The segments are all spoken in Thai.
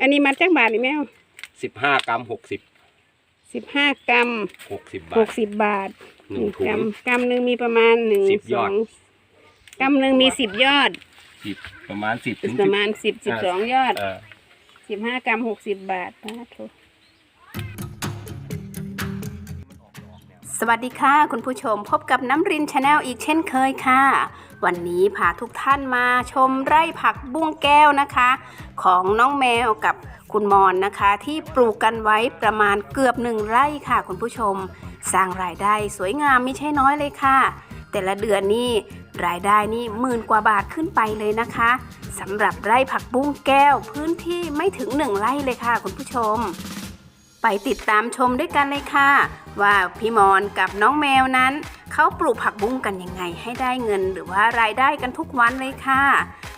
อันนี้มัดจักบาทนี่แมวสิบห้ากรัมหกสิบสิบห้ากรัมหกสิบบาหท กสิบบาทหนึ่งถุกรังมกรัมหนึ่งมีประมาณหนึ่งสิบยสออด งกรัมหนึ่งมีสิบยอด สิบประมาณสิบถึงประมาณสิบสิบสองยอด เออ สิบห้ากรัมหกสิบบาทป้าโถสวัสดีค่ะ คุณผู้ชมพบกับน้ำรินชาแนลอีกเช่นเคยค่ะ วันนี้พาทุกท่านมาชมไร่ผักบุ้งแก้วนะคะ ของน้องแมวกับคุณมอนนะคะ ที่ปลูกกันไว้ประมาณเกือบหนึ่งไร่ค่ะคุณผู้ชม สร้างรายได้สวยงามไม่ใช่น้อยเลยค่ะ แต่ละเดือนนี่รายได้นี่หมื่นกว่าบาทขึ้นไปเลยนะคะสำหรับไร่ผักบุ้งแก้วพื้นที่ไม่ถึงหนึ่งไร่เลยค่ะ คุณผู้ชม ไปติดตามชมด้วยกันเลยค่ะ ว่าพี่มอนกับน้องแมวนั้น เขาปลูกผักบุ้งกันยังไงให้ได้เงิน หรือว่ารายได้กันทุกวันเลยค่ะ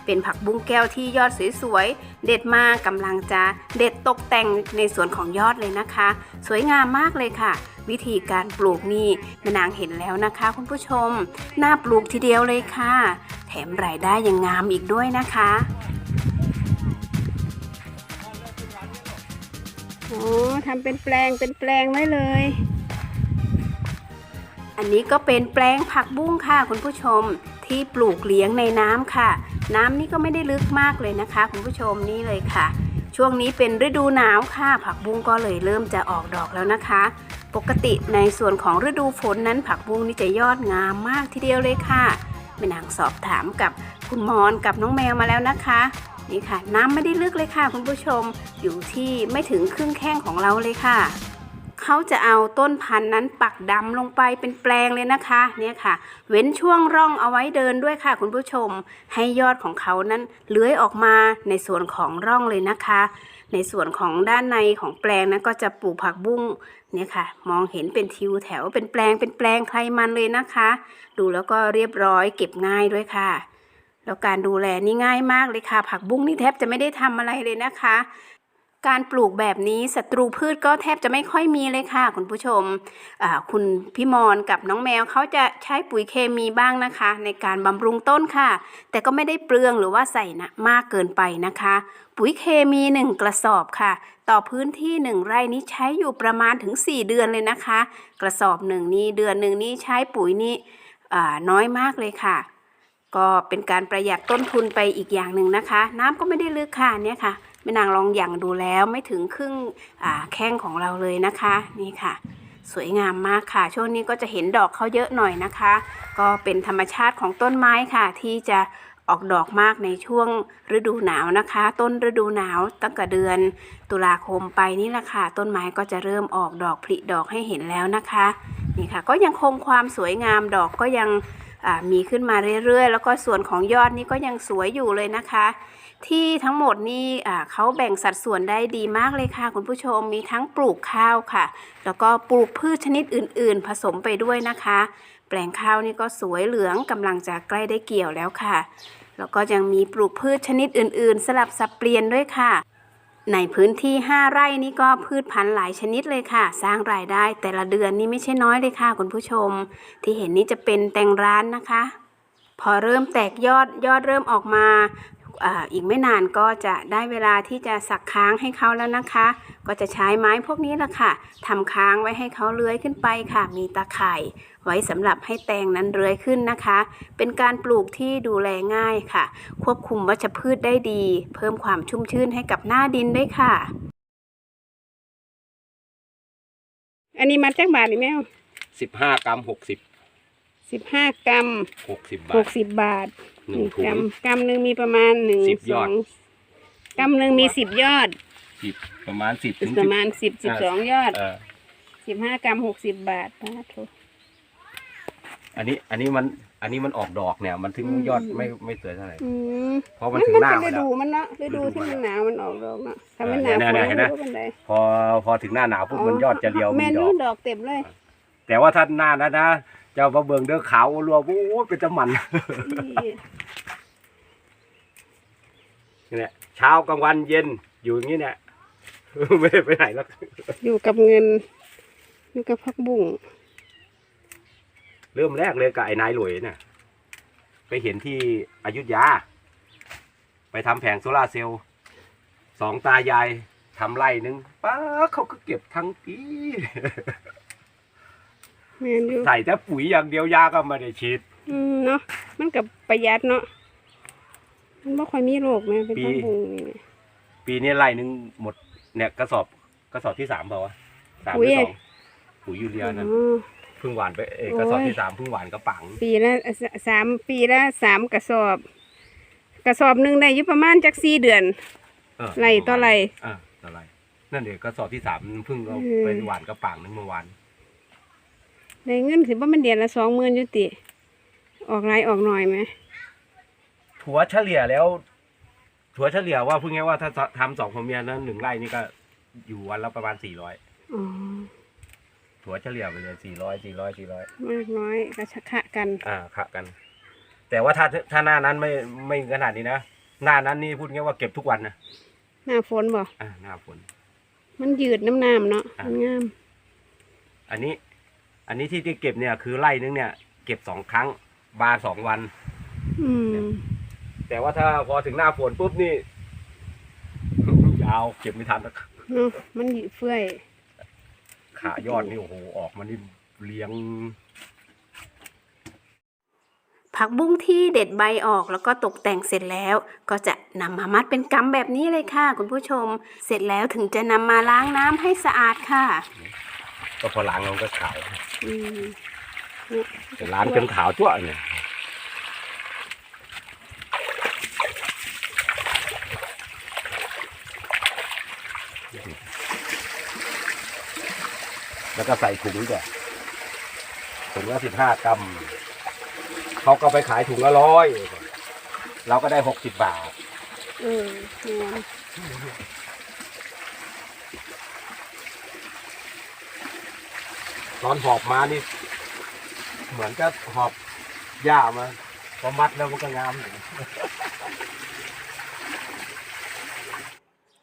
เป็นผักบุ้งแก้วที่ยอดสวยๆ เด็ดมากกำลังจะเด็ดตกแต่งในสวนของยอดเลยนะคะ สวยงามมากเลยค่ะ วิธีการปลูกนี่แม่นางเห็นแล้วนะคะ คุณผู้ชม น่าปลูกทีเดียวเลยค่ะ แถมรายได้ยังงามอีกด้วยนะคะโอ้ทำเป็นแปลงเป็นแปลงไว้เลย อันนี้ก็เป็นแปลงผักบุ้งค่ะคุณผู้ชมที่ปลูกเลี้ยงในน้ำค่ะ น้ำนี่ก็ไม่ได้ลึกมากเลยนะคะ คุณผู้ชมนี่เลยค่ะ ช่วงนี้เป็นฤดูหนาวค่ะ ผักบุ้งก็เลยเริ่มจะออกดอกแล้วนะคะ ปกติในส่วนของฤดูฝนนั้นผักบุ้งนี่จะยอดงามมากทีเดียวเลยค่ะแม่นางสอบถามกับคุณมอนกับน้องแมวมาแล้วนะคะนี่ค่ะ น้ำไม่ได้ลึกเลยค่ะ คุณผู้ชมอยู่ที่ไม่ถึงครึ่งแข้งของเราเลยค่ะ เขาจะเอาต้นพันธุ์นั้นปักดำลงไปเป็นแปลงเลยนะคะเนี่ยค่ะ เว้นช่วงร่องเอาไว้เดินด้วยค่ะ คุณผู้ชม ให้ยอดของเขานั้นเลื้อยออกมาในส่วนของร่องเลยนะคะ ในส่วนของด้านในของแปลงนั้นก็จะปลูกผักบุ้งเนี่ยค่ะ มองเห็นเป็นทิวแถวเป็นแปลงเป็นแปลงใครมันเลยนะคะ ดูแล้วก็เรียบร้อยเก็บง่ายด้วยค่ะแล้วการดูแลนี่ง่ายมากเลยค่ะ ผักบุ้งนี่แทบจะไม่ได้ทำอะไรเลยนะคะ การปลูกแบบนี้ศัตรูพืชก็แทบจะไม่ค่อยมีเลยค่ะ คุณผู้ชมอ่าคุณพี่มอนกับน้องแมวเขาจะใช้ปุ๋ยเคมีบ้างนะคะ ในการบำรุงต้นค่ะ แต่ก็ไม่ได้เปลืองหรือว่าใส่นะมากเกินไปนะคะ ปุ๋ยเคมีหนึ่งกระสอบค่ะ ต่อพื้นที่หนึ่งไร่นี้ใช้อยู่ประมาณถึง 4 เดือนเลยนะคะ กระสอบหนึ่งนี้เดือนหนึ่งนี้ใช้ปุ๋ยนี้อ่าน้อยมากเลยค่ะก็เป็นการประหยัดต้นทุนไปอีกอย่างหนึ่งนะคะ น้ำก็ไม่ได้ลึกค่ะเนี่ยค่ะ แม่นางลองหยั่งดูแล้วไม่ถึงครึ่งแข้งของเราเลยนะคะ นี่ค่ะ สวยงามมากค่ะ ช่วงนี้ก็จะเห็นดอกเขาเยอะหน่อยนะคะ ก็เป็นธรรมชาติของต้นไม้ค่ะ ที่จะออกดอกมากในช่วงฤดูหนาวนะคะ ต้นฤดูหนาวตั้งแต่เดือนตุลาคมไปนี่แหละค่ะ ต้นไม้ก็จะเริ่มออกดอกผลิดอกให้เห็นแล้วนะคะ นี่ค่ะ ก็ยังคงความสวยงามดอกก็ยัง มีขึ้นมาเรื่อยๆ แล้วก็ส่วนของยอดนี่ก็ยังสวยอยู่เลยนะคะ ที่ทั้งหมดนี่เขาแบ่งสัดส่วนได้ดีมากเลยค่ะ คุณผู้ชมมีทั้งปลูกข้าวค่ะ แล้วก็ปลูกพืชชนิดอื่น ๆ ผสมไปด้วยนะคะ แปลงข้าวนี่ก็สวยเหลืองกำลังจะใกล้ได้เกี่ยวแล้วค่ะ แล้วก็ยังมีปลูกพืชชนิดอื่น ๆ สลับสับเปลี่ยนด้วยค่ะ ในพื้นที่ 5 ไร่นี่ก็พืชพันธุ์หลายชนิดเลยค่ะ สร้างรายได้แต่ละเดือนนี่ไม่ใช่น้อยเลยค่ะคุณผู้ชม ที่เห็นนี้จะเป็นแตงร้านนะคะ พอเริ่มแตกยอดยอดเริ่มออกมา อ่าอีกไม่นานก็จะได้เวลาที่จะสักค้างให้เขาแล้วนะคะ ก็จะใช้ไม้พวกนี้แหละค่ะทำค้างไว้ให้เขาเลื้อยขึ้นไปค่ะ มีตาข่ายไว้สำหรับให้แตงนั้นเลื้อยขึ้นนะคะ เป็นการปลูกที่ดูแลง่ายค่ะ ควบคุมวัชพืชได้ดี เพิ่มความชุ่มชื้นให้กับหน้าดินด้วยค่ะ อันนี้มัดจักบาทนี่แมวสิบห้ากรัมหกสิบสิบห้ากรัมหกสิบบาหทกสิบบาท หนึ่งถุกรังมกรัมหนึ่งมีประมาณหนึ่งสิบยสออด งกรัมหนึ่งมีสิบยอด สิบประมาณสิบถึงประสิบมาณสิบสิบสองยอดเออสิบห้ากรัมหกสิบบาทป้าโถ อันนี้อันนี้มันอันนี้มันออกดอกเนี่ย มันถึงอืม ยอดไม่ไม่สวยเท่าไหร่ อืมเพราะมันถึงหน้าเป็มันฤแล้ว ดูมันเนาะฤดูที่มันหนาวมันออกดอกเนาะถ้ามันหนาวเนี่ยเนี่ยฝเห็นไหมก็เป็นไรพอพอถึงหน้าหนาวปุ๊บมันยอดจะเรียวแม่มีดนู้อกนดอกเต็มเลยแต่ว่าถ้าหน้านั้นนะเจ้ามาเบิ่งเด้อขาวรัวโอ้ยเป็นตะมัน นี่ เนี่ยเช้ากลางวันเย็นอยู่อย่างนี้เนี่ย ไม่ได้ไปไหนแล้วอยู่กับเงินอยู่กับพักบุ้งเริ่มแรกเลยกับไอ้นายหลวยเนี่ยไปเห็นที่อยุธยา ไปทำแผงโซลาร์เซลล์สองตายายทำไร่นึงป้าเขาก็เก็บทั้งปีแม่นอยู่ใส่แต่ปุ๋ยอย่างเดียวยาก็ไม่ได้ฉีดอืมเนาะมันกับประหยัดเนาะ มันบ่ค่อยมีโรคแม่เป็นปีผักบุ้งนี่ปีนี้ไร่นึงหมดเนี่ยกระสอบกระสอบที่สามเปล่าวะสามหปุ๋รืยอสองปุ๋ยยูเรียนั่นอ๋อ เพิ่งหวานไปเอยโอ้ยกระสอบที่สามเพิ่งหวานกระปังปีละสสามปีละสามกระสอบ กระสอบหนึ่งได้อยู่ประมาณจักสี่เดือน เออไร่ต่อไร่อ่าต่อไร่นั่นเดี๋ยวกระสอบที่สามเพิ่งเราอืม ไปหวานกระปังนึงเมื่อวานได้เงินสิบ่มันเดือนละสองหมื่นอยู่ติ ออกหลายออกหน่อยไหม ถั่วเฉลี่ยแล้ว ถั่วเฉลี่ยว่าพูดง่ายว่าถ้าทำสองผัวเมียนั้นหนึ่งไร่นี่ก็อยู่วันละประมาณสี่ร้อยอ๋อถั่วเฉลี่ยไปเลยสี่ร้อยสี่ร้อยสี่ร้อยมากน้อยก็ชะคะกัน อ่าขะกัน แต่ว่าถ้าถ้าหน้านั้นไม่ไม่ขนาดนี้นะหน้านั้นนี่พูดง่ายว่าเก็บทุกวันนะหน้าฝนบ่อ่าหน้าฝน มันยืดน้ำน้ำเนาะอะมันงาม อันนี้ อันนี้ที่ที่เก็บเนี่ยคือไร่นึงเนี่ย เก็บสองครั้ง บาสองวัน อืม แต่ว่าถ้าพอถึงหน้าฝนปุ๊บนี่ยาวเก็บไม่ทันแล้วเนาะมันยืดเฟื่อยขายอดนี่โอ้โหออกมานี่เลี้ยง ผักบุ้งที่เด็ดใบออกแล้วก็ตกแต่งเสร็จแล้ว ก็จะนำมามัดเป็นกำแบบนี้เลยค่ะ คุณผู้ชม เสร็จแล้วถึงจะนำมาล้างน้ำให้สะอาดค่ะ ก็พอล้างเราก็ขาวอืมเนี่ย แต่ล้างจนขาวจ้วเนี่ย แล้วก็ใส่ถุงด้วยถุงละสิบห้ากรัมเขาก็ไปขายถุงละร้อยเราก็ได้หกสิบบาทเออตอนหอบมานี่ เหมือนกับหอบหญ้ามาพอมัดแล้วมันก็งามอยู่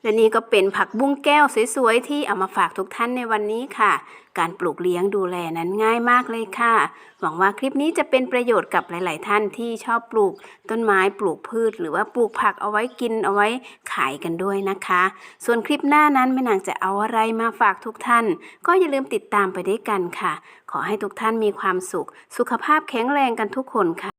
และนี่ก็เป็นผักบุ้งแก้วสวยๆที่เอามาฝากทุกท่านในวันนี้ค่ะ การปลูกเลี้ยงดูแลนั้นง่ายมากเลยค่ะ หวังว่าคลิปนี้จะเป็นประโยชน์กับหลาย ๆ ท่านที่ชอบปลูกต้นไม้ปลูกพืช หรือว่าปลูกผักเอาไว้กินเอาไว้ขายกันด้วยนะคะ ส่วนคลิปหน้านั้นแม่นางจะเอาอะไรมาฝากทุกท่าน ก็อย่าลืมติดตามไปด้วยกันค่ะ ขอให้ทุกท่านมีความสุข สุขภาพแข็งแรงกันทุกคนค่ะ